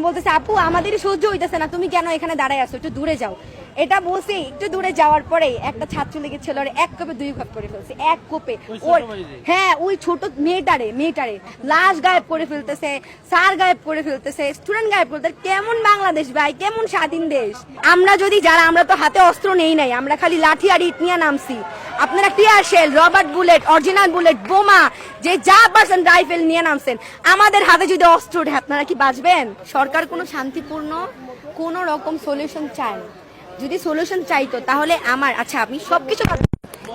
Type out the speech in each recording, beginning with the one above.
বলতেছে আপু আমাদেরই সহ্য হইতেছে না। তুমি কেন এখানে দাঁড়ায় আছো? একটু দূরে যাও। এটা বলছি একটু দূরে যাওয়ার পরে একটা ছাত্র লীগের ছেলে এক কোপে দুই ভাগ করে ফেলছে এক কোপে। ওর হ্যাঁ ওই ছোট মেয়েটারে মেয়েটারে। লাশ গায়েব করে ফেলতেছে স্যার গায়েব করে ফেলতেছে স্টুডেন্ট গায়েব করতে কেমন বাংলাদেশ ভাই কেমন স্বাধীন দেশ। আমরা যদি যারা আমরা তো হাতে অস্ত্র নেই নাই আমরা খালি লাঠি আর ইট নিয়ে নামছি। আপনারা tear shell rubber bullet original bullet বোমা যে যা পারছেন রাইফেল নিয়ে নামছেন। আমাদের হাতে যদি অস্ত্র ওঠে আপনারা কি বাঁচবেন? সরকার কোনো শান্তিপূর্ণ কোনো রকম সলিউশন চায় না। যদি সলিউশন চাইতো, তাহলে আমার আচ্ছা আপনি সবকিছু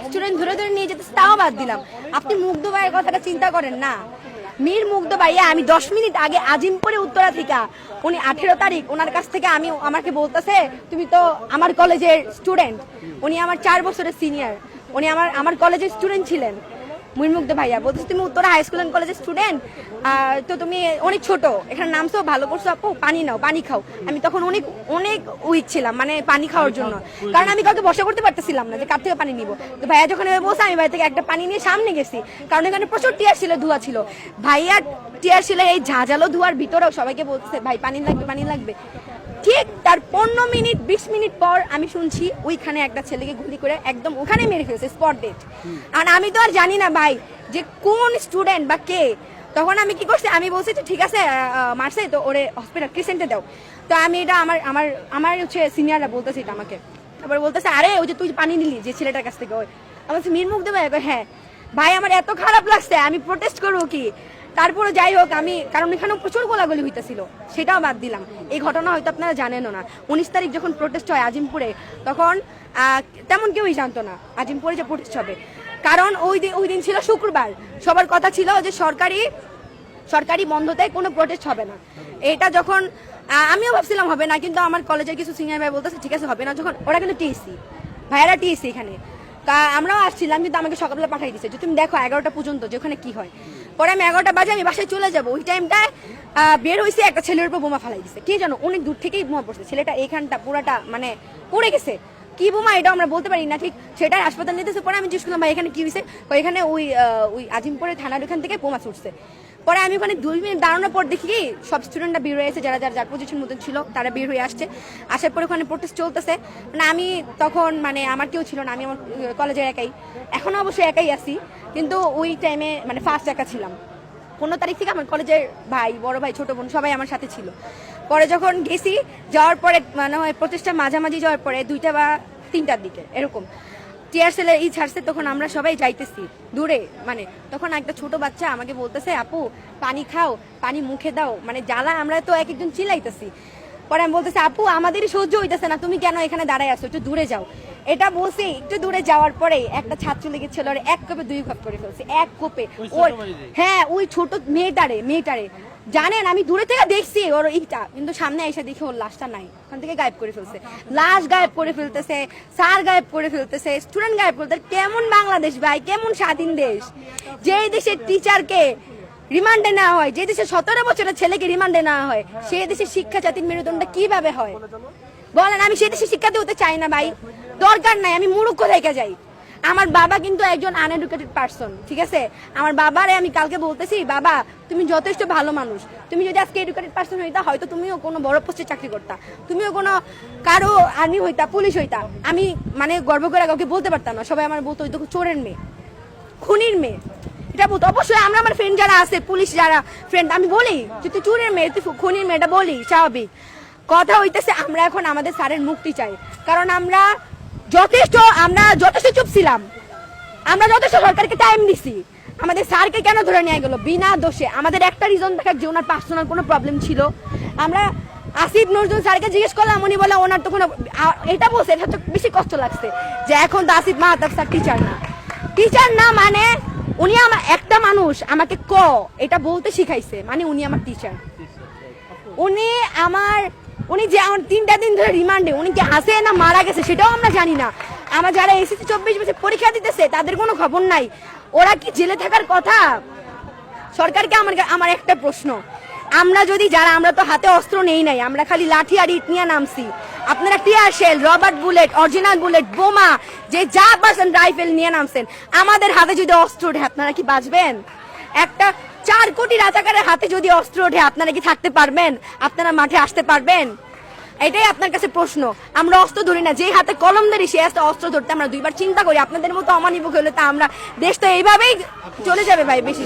স্টুডেন্ট ধরে ধরে নিয়ে যেতে, তাও বাদ দিলাম। আপনি মুগ্ধ ভাইয়ের কথাটা চিন্তা করেন না। মীর মুগ্ধ ভাইয়া, আমি দশ মিনিট আগে আজিমপুরে, উত্তরা থেকে। উনি আঠেরো তারিখ, ওনার কাছ থেকে আমি আমাকে বলতেছে, তুমি তো আমার কলেজের স্টুডেন্ট উনি আমার চার বছরের সিনিয়র উনি আমার আমার কলেজের স্টুডেন্ট ছিলেন। মুগ্ধ ভাইয়া। বলতেছে, তুমি উত্তরা হাই স্কুল অ্যান্ড কলেজের স্টুডেন্ট তো তুমি অনেক ছোট। এখানে নামছো ভালো করছ আপু। পানি নাও, পানি খাও। আমি তখন অনেক অনেক উইক ছিলাম মানে পানি খাওয়ার জন্য। কারণ আমি কাউকে বসা করতে পারতেছিলাম না যে কার থেকে পানি নিব। তো ভাইয়া যখন এভাবে বসে আমি ভাই থেকে একটা পানি নিয়ে সামনে গেছি। কারণ এখানে প্রচুর টিয়ার ছিল, ধোয়া ছিল। ভাইয়া টিয়ার ছিল এই ঝাঁঝালো ধোয়ার ভিতরেও সবাইকে বলতেছে, ভাই, পানি লাগবে পানি লাগবে। ঠিক তার পনেরো মিনিট, বিশ মিনিট পর আমি শুনছি ওইখানে একটা ছেলেকে গুলি করে একদম ওখানে মেরে ফেলছে স্পট ডেট আর আমি তো আর জানি না ভাই যে কোন স্টুডেন্ট বা কে। তখন আমি কি করছি, আমি বলছি যে ঠিক আছে মারছে, তো ওরে হসপিটাল ক্রিসেন্টে দাও। তো আমি এটা আমার আমার আমার হচ্ছে সিনিয়ররা বলতেছে এটা আমাকে। তারপরে বলতেছে, আরে, ওই যে তুই পানি নিলি যে ছেলেটার কাছ থেকে ওই। আমার মীর মুখ দেবে? হ্যাঁ। ভাই, আমার এত খারাপ লাগছে, আমি প্রোটেস্ট করব কি? তারপরে যাই হোক, আমি, কারণ এখানেও প্রচুর গোলাগুলি হইতেছিল, সেটাও বাদ দিলাম। এই ঘটনা হয়তো আপনারা জানেনও না। উনিশ তারিখ যখন প্রোটেস্ট হয় আজিমপুরে, তখন তেমন কেউই জানতো না আজিমপুরে যে প্রোটেস্ট হবে। কারণ ওই দিন ওই দিন ছিল শুক্রবার। সবার কথা ছিল যে সরকারি সরকারি বন্ধতে কোনো প্রোটেস্ট হবে না। এটা যখন আমিও ভাবছিলাম হবে না, কিন্তু আমার কলেজের কিছু সিনিয়র ভাই বলতেছে, ঠিক আছে, হবে না। যখন, ওরা কিন্তু টিএসসি ভাইয়ারা টিএসসি এখানে। তা আমরাও আসছিলাম, কিন্তু আমাকে সকালবেলা পাঠিয়ে দিচ্ছে যে, তুমি দেখো এগারোটা পর্যন্ত যে ওখানে কি হয়। পরে আমি এগারোটা বাজে আমি বাসায় চলে যাব। ওই টাইমটায় বের হয়েছে একটা ছেলের উপর বোমা ফালাই দিছে। কে জানো, অনেক দূর থেকেই বোমা পড়ছে। ছেলেটা এইখানটা পুরাটা মানে পড়ে গেছে। কি বোমা এটা আমরা বলতে পারি না। ঠিক সেটা হাসপাতাল নিতেছে। পরে আমি জিজ্ঞেস করলাম, ভাই, এখানে কি হয়েছে এখানে ওই ওই আজিমপুরের থানার ওখান থেকে বোমা ছুটছে। পরে আমি ওখানে দুই মিনিট দাঁড়ানোর পর দেখি কি, সব স্টুডেন্টরা বের হয়ে এসে যারা যারা যার পজিশন মতন ছিল, তারা বের হয়ে আসছে। আসার পরে ওখানে প্রোটেস্ট চলতেছে। মানে আমি তখন মানে আমার কেউ ছিল না, আমি আমার কলেজের একাই। এখনও অবশ্যই একাই আছি, কিন্তু ওই টাইমে মানে ফার্স্ট একা ছিলাম। পনেরো তারিখ থেকে আমার কলেজের ভাই, বড় ভাই, ছোট বোন, সবাই আমার সাথে ছিল। পরে যখন গেছি, যাওয়ার পরে মানে হয় প্রচেষ্টা মাঝামাঝি যাওয়ার পরে, দুইটা বা তিনটার দিকে, এরকম। টিয়ার সেলে ই ছাড়ছে, তখন আমরা সবাই যাইতেছি। দূরে মানে তখন একটা ছোট বাচ্চা আমাকে বলতেছে, আপু, পানি খাও, পানি মুখে দাও। মানে জ্বালা আমরা তো এক একজন চিলাইতেছি পরে আমি বলতেছি, আপু, আমাদেরই সহ্য হইতেছে না, তুমি কেন এখানে দাঁড়ায় আছো? একটু দূরে যাও। এটা বলছি একটু দূরে যাওয়ার পরে একটা ছাত্র লীগের ছেলে ওরে এক কোপে দুই ভাগ করে ফেলছে এক কোপে। ওর হ্যাঁ ওই ছোট মেয়েটারে মেয়েটারে। জানেন আমি দূরে থেকে দেখছি ওর ইটা কিন্তু সামনে এসে দেখি ওর লাশটা নাই। ওখান থেকে গায়েব করে ফেলছে। লাশ গায়েব করে ফেলতেছে স্যার গায়েব করে ফেলতেছে স্টুডেন্ট গায়েব করতে কেমন বাংলাদেশ ভাই কেমন স্বাধীন দেশ। যেই দেশের টিচারকে রিমান্ডে নেওয়া হয় যে দেশে সতেরো বছরের ছেলেকে রিমান্ডে নেওয়া হয় সেই দেশের শিক্ষা জাতির মেরুদণ্ড কীভাবে হয়? বলেন আমি সেই দেশে শিক্ষা দিতে চাই না ভাই। দরকার নাই, আমি মূর্খ থেকে যাই। আমার বাবা কিন্তু একজন আনএডুকেটেড পার্সন ঠিক আছে? আমার বাবারে আমি কালকে বলতেছি, বাবা, তুমি যথেষ্ট ভালো মানুষ। তুমি যদি আজকে এডুকেটেড পার্সন হইতা, হয়তো তুমিও কোনো বড় পোস্টে চাকরি করতা। তুমিও কোনো কারও আর্মি হইতা, পুলিশ হইতা। আমি মানে গর্ব করে কাউকে বলতে পারতাম না। সবাই আমার বলতো, ওই তো চোরের মেয়ে, খুনির মেয়ে। এটা বলতো। অবশ্যই আমরা আমার ফ্রেন্ড যারা আছে, পুলিশ যারা ফ্রেন্ড আমি বলি যে তুই চোরের মেয়ে, তুই খুনির মেয়েটা বলি, স্বাভাবিক। কথা হইতেছে, আমরা এখন আমাদের স্যারের মুক্তি চাই। কারণ আমরা যথেষ্ট, আমরা যথেষ্ট চুপ ছিলাম। আমরা যথেষ্ট সরকারকে টাইম দিছি। আমাদের স্যারকে কেন ধরে নিয়ে গেল? বিনা দোষে। আমাদের একটা রিজন থাকার যে ওনার পার্সোনাল কোনো প্রবলেম ছিল। আমরা আসিফ নজরুল স্যারকে জিজ্ঞেস করলাম, উনি বলে ওনার তো কোনো এটা বলছে, এটা তো বেশি কষ্ট লাগছে, যে এখন তো আসিফ মাহাতাব স্যার টিচার না। টিচার না মানে উনি আমার একটা মানুষ, আমাকে ক, এটা বলতে শিখাইছে মানে উনি আমার টিচার উনি আমার উনি যে আমার তিনটা দিন ধরে রিমান্ডে, উনি কি আছে না মারা গেছে সেটাও আমরা জানি না। আমার যারা এসএসসি চব্বিশ বছর পরীক্ষা দিতেছে, তাদের কোনো খবর নাই। ওরা কি জেলে থাকার কথা? সরকারকে আমার আমার একটা প্রশ্ন। আমরা যদি যারা, আমরা তো হাতে অস্ত্র নেই নাই, আমরা খালি লাঠি আর ইট নিয়ে নামছি। আপনারা tear shell, rubber bullet, original bullet, বোমা, যে যা পারছেন রাইফেল নিয়ে নামছেন। আমাদের হাতে যদি অস্ত্র ওঠে, আপনারা কি বাঁচবেন? একটা চার কোটি রাজাকারের হাতে যদি অস্ত্র ওঠে, আপনারা কি থাকতে পারবেন? আপনারা মাঠে আসতে পারবেন? এটাই আপনার কাছে প্রশ্ন। আমরা অস্ত্র ধরি না। যে হাতে কলম ধরি সে হাতে অস্ত্র ধরতে আমরা দুইবার চিন্তা করি। আপনাদের মতো অমানিব হলে তা আমরা দেশ তো এইভাবেই চলে যাবে ভাই, বেশি।